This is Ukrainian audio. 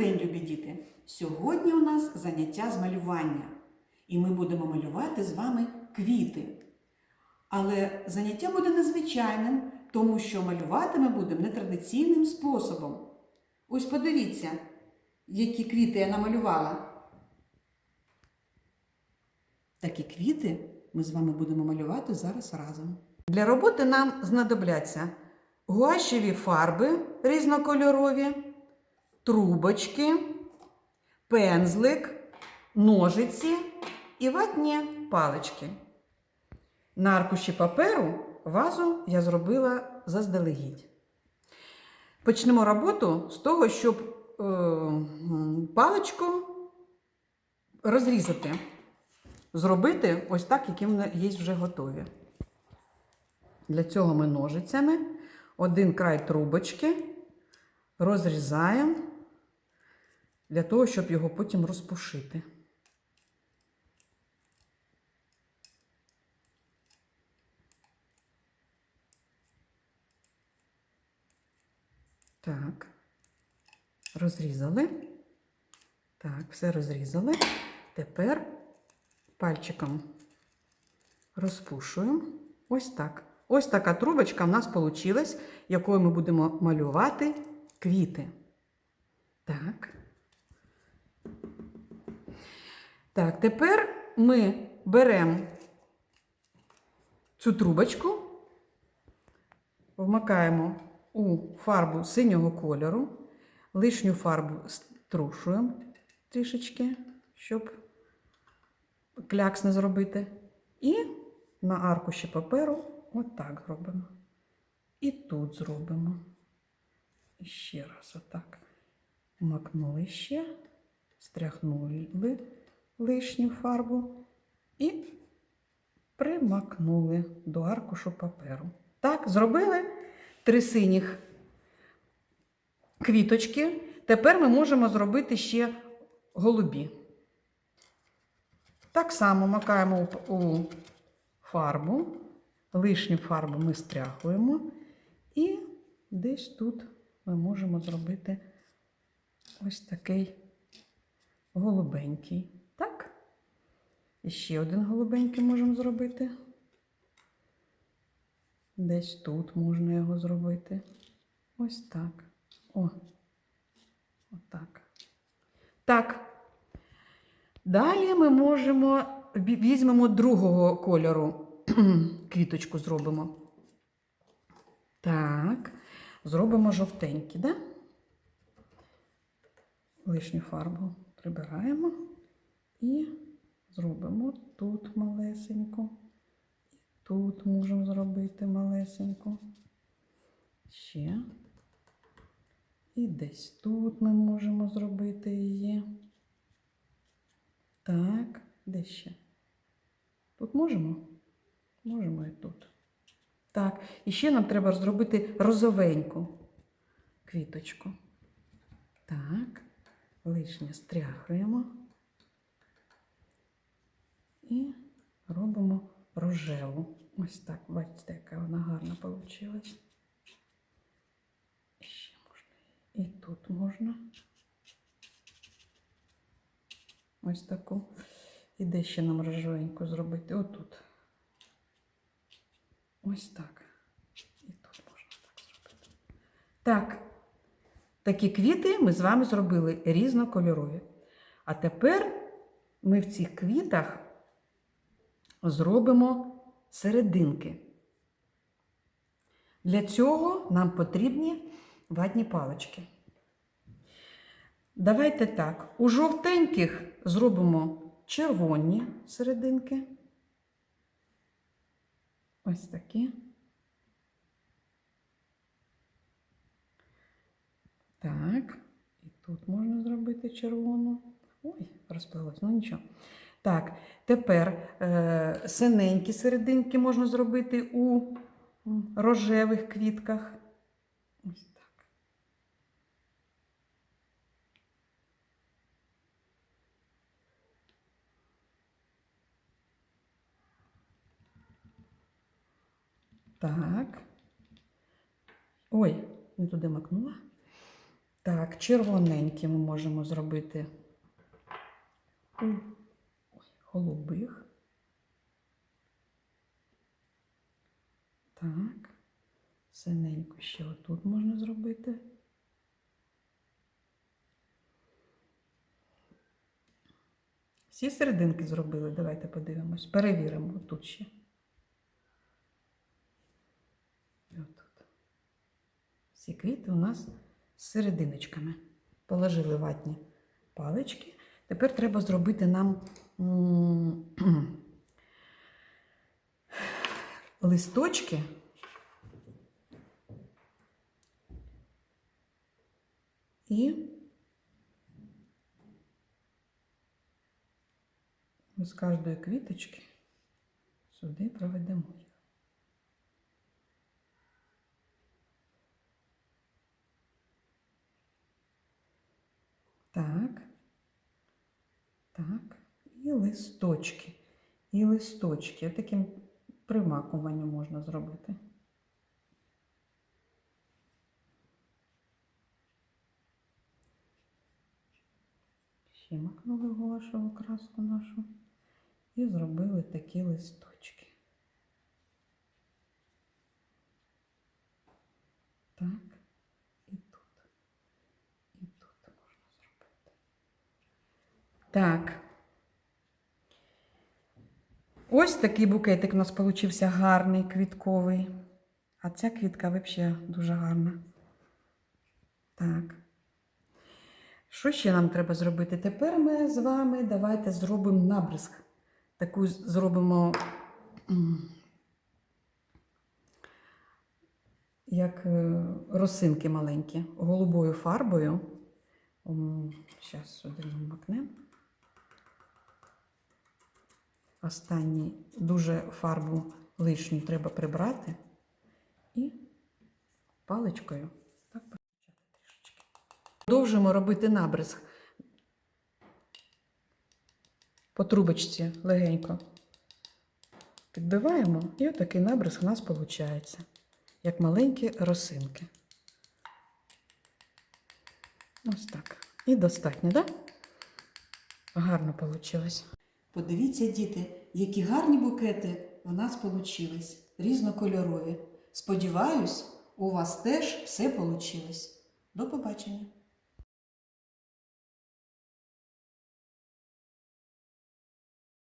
день, любі діти! Сьогодні у нас заняття з малювання, і ми будемо малювати з вами квіти. Але заняття буде незвичайним, тому що малювати ми будемо нетрадиційним способом. Ось подивіться, які квіти я намалювала. Такі квіти ми з вами будемо малювати зараз разом. Для роботи нам знадобляться гуашеві фарби різнокольорові, трубочки, пензлик, ножиці і ватні палички. На аркуші паперу вазу я зробила заздалегідь. Почнемо роботу з того, щоб е, паличку розрізати, зробити ось так, які вони є вже готові. Для цього ми ножицями один край трубочки розрізаємо для того, щоб його потім розпушити. Так, розрізали. Так, все розрізали. Тепер пальчиком розпушуємо. Ось так. Ось така трубочка в нас вийшла, якою ми будемо малювати квіти. Так. Так, тепер ми беремо цю трубочку, вмикаємо у фарбу синього кольору, лишню фарбу струшуємо трішечки, щоб клякс не зробити. І на аркуші паперу отак зробимо. І тут зробимо. І ще раз отак. Макнули ще, стряхнули лишню фарбу і примакнули до аркушу паперу. Так, зробили три синіх квіточки. Тепер ми можемо зробити ще голубі. Так само макаємо у фарбу, лишню фарбу ми стряхуємо, і десь тут ми можемо зробити ось такий голубенький. І ще один голубенький можемо зробити. Десь тут можна його зробити. Ось так. О, отак. Так. Далі ми можемо візьмемо другого кольору квіточку зробимо. Так, зробимо жовтенькі, да? Лишню фарбу прибираємо і зробимо тут малесенько. Тут можемо зробити малесенько. Ще. І десь тут ми можемо зробити її. Так, де ще? Тут можемо? Можемо і тут. Так, і ще нам треба зробити розовеньку квіточку. Так, лишнє стряхуємо. І робимо рожеву. Ось так, бачите, яка вона гарна вийшла. Ще можна. І тут можна. Ось таку. І де ще нам рожевеньку зробити? Отут. Ось так. І тут можна так зробити. Так. Такі квіти ми з вами зробили різнокольорові. А тепер ми в цих квітах зробимо серединки. Для цього нам потрібні ватні палички. Давайте так. У жовтеньких зробимо червоні серединки. Ось такі. Так, і тут можна зробити червону. Ой, розплилось, ну нічого. Так, тепер е, синенькі серединки можна зробити у рожевих квітках. Ось так. Так. Ой, не туди макнула. Так, червоненькі ми можемо зробити голубих. Так, синеньку ще отут можна зробити. Всі серединки зробили. Давайте подивимось. Перевіримо тут ще. Отут. Всі квіти у нас з серединочками. Положили ватні палички. Тепер треба зробити нам листочки. І з кожної квіточки сюди проведемо їх. Так. Так. І листочки. І листочки. Таким примакуванням можна зробити. Ще макнули гуашеву краску нашу і зробили такі листочки. Так, і тут. І тут можна зробити. Так. Ось такий букетик у нас получився гарний, квітковий. А ця квітка взагалі дуже гарна. Так. Що ще нам треба зробити? Тепер ми з вами давайте зробимо набризк. Таку зробимо, як е, росинки маленькі, голубою фарбою. Зараз сюди ми макнемо. Останній дуже фарбу лишню треба прибрати. І паличкою так прочати трішечки. Продовжуємо робити набризк по трубочці легенько. Підбиваємо, і отакий набризк у нас виходить, як маленькі росинки. Ось так. І достатньо, так? Да? Гарно вийшло. Подивіться, діти, які гарні букети в нас получились, різнокольорові. Сподіваюсь, у вас теж все получилось. До побачення!